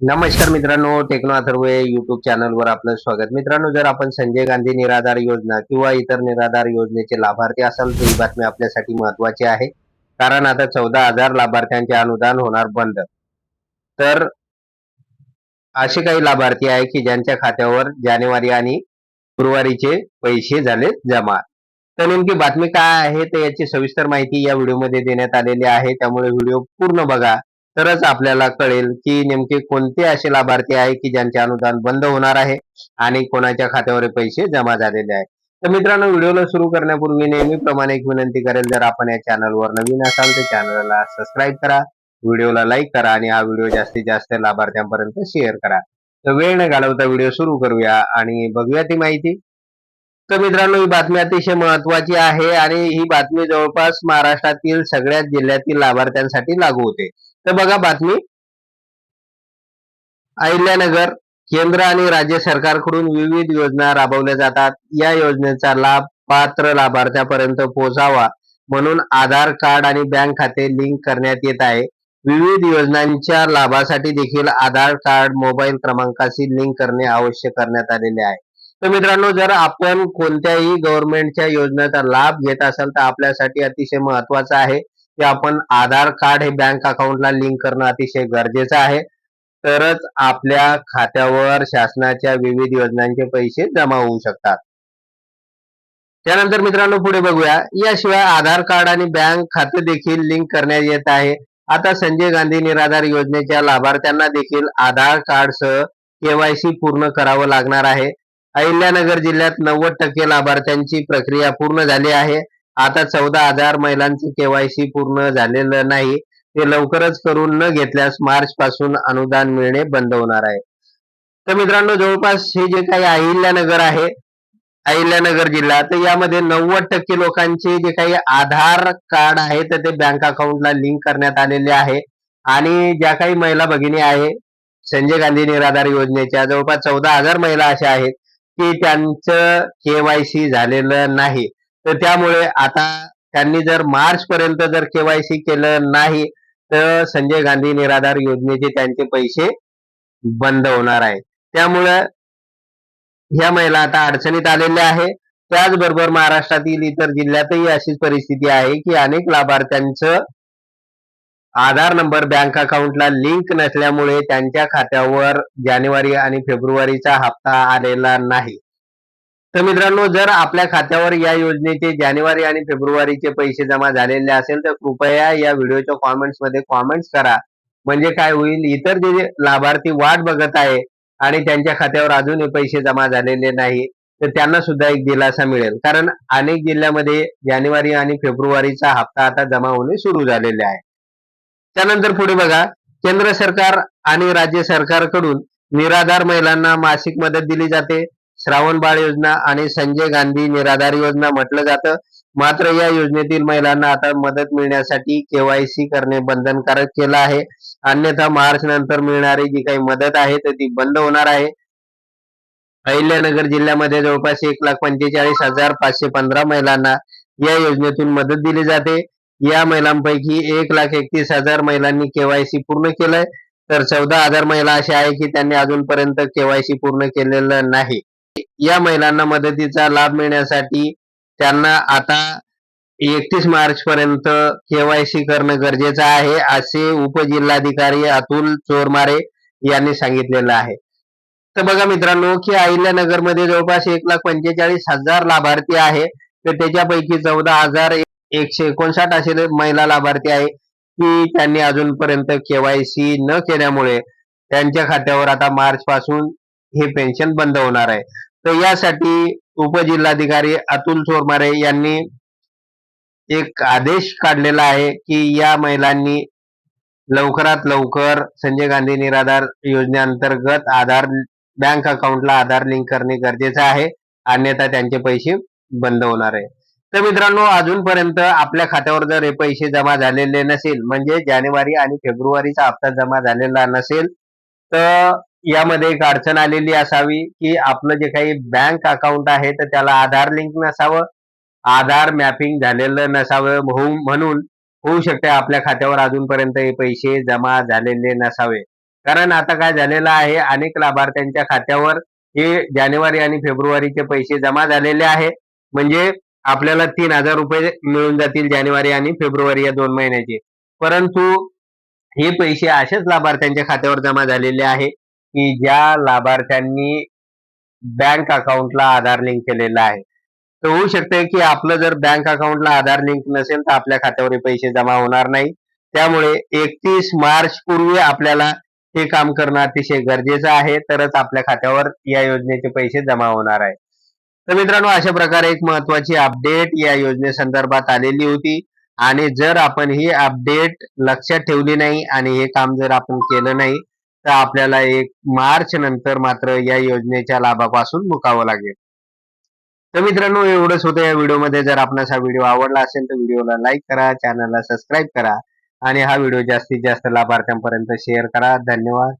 नमस्कार मित्रांनो techno अथर्वे YouTube चॅनलवर आपलं स्वागत. मित्रांनो जर आपण संजय गांधी निराधार योजना किंवा इतर निराधार योजनेचे लाभार्थी असाल तर ही बातमी आपल्यासाठी महत्वाची आहे. कारण आता चौदा हजार लाभार्थ्यांचे अनुदान होणार बंद. तर असे काही लाभार्थी आहे की ज्यांच्या खात्यावर जानेवारी आणि गुरुवारीचे पैसे झाले जमा. तर नेमकी बातमी काय आहे तर याची सविस्तर माहिती या व्हिडिओमध्ये देण्यात आलेली आहे. त्यामुळे व्हिडिओ पूर्ण बघा. तरच आपल्याला कळेल की नेमके कोणते असे लाभार्थी आहे की ज्यांचे अनुदान बंद होणार आहे आणि कोणाच्या खात्यावर पैसे जमा झालेले आहे तर मित्रांनो व्हिडिओला सुरू करण्यापूर्वी नेहमीप्रमाणे एक विनंती करेल जर आपण या चॅनलवर नवीन असाल तर चॅनलला सबस्क्राईब करा व्हिडिओला लाईक करा आणि हा व्हिडिओ जास्तीत जास्त लाभार्थ्यांपर्यंत शेअर करा. तर वेळ न घालवता व्हिडिओ सुरू करूया आणि बघूया ती माहिती. तर मित्रांनो ही बातमी अतिशय महत्वाची आहे आणि ही बातमी जवळपास महाराष्ट्रातील सगळ्याच जिल्ह्यातील लाभार्थ्यांसाठी लागू होते. तर बघा बातमी. अहिल्यानगर केंद्र आणि राज्य सरकारकडून विविध योजना राबवल्या जातात. या योजनेचा लाभ पात्र लाभार्थ्यापर्यंत पोहोचावा म्हणून आधार कार्ड आणि बँक खाते लिंक करण्यात येत आहे. विविध योजनांच्या लाभासाठी देखील आधार कार्ड मोबाईल क्रमांकाशी लिंक करणे आवश्यक करण्यात आलेले आहे. तर मित्रांनो जर आपण कोणत्याही गव्हर्नमेंटच्या योजनेचा लाभ घेत असाल तर आपल्यासाठी अतिशय महत्वाचं आहे की आपण आधार कार्ड हे बँक अकाउंटला लिंक करणं अतिशय गरजेचं आहे. तरच आपल्या खात्यावर शासनाच्या विविध योजनांचे पैसे जमा होऊ शकतात. त्यानंतर मित्रांनो पुढे बघूया. याशिवाय आधार कार्ड आणि बँक खाते देखील लिंक करण्यात येत आहे. आता संजय गांधी निराधार योजनेच्या लाभार्थ्यांना देखील आधार कार्ड सह केवायसी पूर्ण करावं लागणार आहे. अहिल्यानगर जिल्ह्यात नव्वद टक्के लाभार्थ्यांची प्रक्रिया पूर्ण झाली आहे. आता चौदा हजार महिलांचे केवायसी पूर्ण झालेलं नाही. ते लवकरच करून न घेतल्यास मार्च पासून अनुदान मिळणे बंद होणार आहे. तर मित्रांनो जवळपास हे जे काही अहिल्यानगर आहे अहिल्यानगर जिल्हा तर यामध्ये नव्वद टक्के लोकांचे जे काही आधार कार्ड आहे तर ते बँक अकाउंटला लिंक करण्यात आलेले आहे. आणि ज्या काही महिला भगिनी आहे संजय गांधी निराधार योजनेच्या जवळपास चौदा हजार महिला अशा आहेत. की त्यांचं केवायसी झालेलं नाही. तर त्यामुळे आता त्यांनी जर मार्च पर्यंत जर केवायसी केलं नाही तर संजय गांधी निराधार योजनेचे त्यांचे पैसे बंद होणार आहे त्यामुळे ह्या महिला आता अडचणीत आलेल्या आहे त्याचबरोबर महाराष्ट्रातील इतर जिल्ह्यातही अशीच परिस्थिती आहे की अनेक लाभार्थ्यांचं आधार नंबर बँक अकाउंटला लिंक नसल्यामुळे त्यांच्या खात्यावर जानेवारी आणि फेब्रुवारीचा हप्ता आलेला नाही. तर मित्रांनो जर आपल्या खात्यावर या योजनेचे जानेवारी आणि फेब्रुवारीचे पैसे जमा झालेले असेल तर कृपया या व्हिडिओच्या कॉमेंट्समध्ये कॉमेंट्स करा. म्हणजे काय होईल इतर जे लाभार्थी वाट बघत आहे आणि त्यांच्या खात्यावर अजूनही पैसे जमा झालेले नाही तर त्यांना सुद्धा एक दिलासा मिळेल. कारण अनेक जिल्ह्यामध्ये जानेवारी आणि फेब्रुवारीचा हप्ता आता जमा होणे सुरू झालेले आहे. त्यानंतर पुढे बघा केंद्र सरकार आणि राज्य सरकारकडून निराधार महिलांना मासिक मदत दिली जाते. श्रावण बाळ योजना आणि संजय गांधी निराधार योजना म्हटलं जातं. मात्र या योजनेतील महिलांना आता मदत मिळण्यासाठी केवायसी करणे बंधनकारक केलं आहे. अन्यथा मार्च नंतर मिळणारी जी काही मदत आहे तर ती बंद होणार आहे. अहिल्यानगर जिल्ह्यामध्ये जवळपास एक लाख पंचेचाळीस हजार पाचशे पंधरा महिलांना या योजनेतून मदत दिली जाते. या महिलांपैकी एक लाख एकतीस हजार महिलांनी केवायसी पूर्ण केलंय. तर चौदा हजार महिला अशा आहे की त्यांनी अजूनपर्यंत केवायसी पूर्ण केलेलं नाही. या महिलांना मदतीचा लाभ मिळण्यासाठी त्यांना आता एकतीस मार्च पर्यंत केवायसी करणं गरजेचं आहे असे उपजिल्हाधिकारी अतुल चोरमारे यांनी सांगितलेलं आहे. तर बघा मित्रांनो की अहिल्यानगरमध्ये जवळपास एक लाख पंचेचाळीस हजार लाभार्थी आहे. तर त्याच्यापैकी चौदा हजार एकशे एकोणसाठ असे महिला लाभार्थी आहे की त्यांनी अजूनपर्यंत केवायसी न केल्यामुळे त्यांच्या खात्यावर आता मार्च पासून हे पेन्शन बंद होणार आहे. तर यासाठी उपजिल्हाधिकारी अतुल चोरमारे यांनी एक आदेश काढलेला आहे की या महिलांनी लवकरात लवकर संजय गांधी निराधार योजनेअंतर्गत आधार बँक अकाउंटला आधार लिंक करणे गरजेचं आहे अन्यथा त्यांचे पैसे बंद होणार आहे. तर मित्रांनो अजूनपर्यंत आपल्या खात्यावर जर हे पैसे जमा झालेले नसेल म्हणजे जानेवारी आणि फेब्रुवारीचा हप्ता जमा झालेला नसेल तर यामध्ये एक अडचण आलेली असावी की आपलं जे काही बँक अकाउंट आहे तर त्याला आधार लिंक नसावं. आधार मॅपिंग झालेलं नसावं होऊ म्हणून होऊ शकते आपल्या खात्यावर अजूनपर्यंत हे पैसे जमा झालेले नसावे. कारण आता काय झालेलं आहे अनेक लाभार्थ्यांच्या खात्यावर हे जानेवारी आणि फेब्रुवारीचे पैसे जमा झालेले आहे. म्हणजे आपल्याला तीन हजार रुपये मिळून जातील जानेवारी आणि फेब्रुवारी या दोन महिन्याचे. परंतु हे पैसे अशाच लाभार्थ्यांच्या खात्यावर जमा झालेले आहे की ज्या लाभार्थ्यांनी बँक अकाउंटला आधार लिंक केलेला आहे. तर होऊ शकते की आपलं जर बँक अकाउंटला आधार लिंक नसेल तर आपल्या खात्यावर हे पैसे जमा होणार नाही. त्यामुळे एकतीस मार्च पूर्वी आपल्याला हे काम करणं अतिशय गरजेचं आहे. तरच आपल्या खात्यावर या योजनेचे पैसे जमा होणार आहे. तर मित्रांनो अशा प्रकारे एक महत्वाची अपडेट या योजनेसंदर्भात आलेली होती. आणि जर आपण ही अपडेट लक्षात ठेवली नाही आणि हे काम जर आपण केलं नाही तर आपल्याला एक मार्च नंतर मात्र या योजनेच्या लाभापासून मुकावं लागेल. तर मित्रांनो एवढंच होतं या व्हिडिओमध्ये. जर आपणास हा व्हिडिओ आवडला असेल तर व्हिडिओला लाईक करा चॅनलला सबस्क्राईब करा. आणि हा व्हिडिओ जास्तीत जास्त लाभार्थ्यांपर्यंत शेअर करा. धन्यवाद.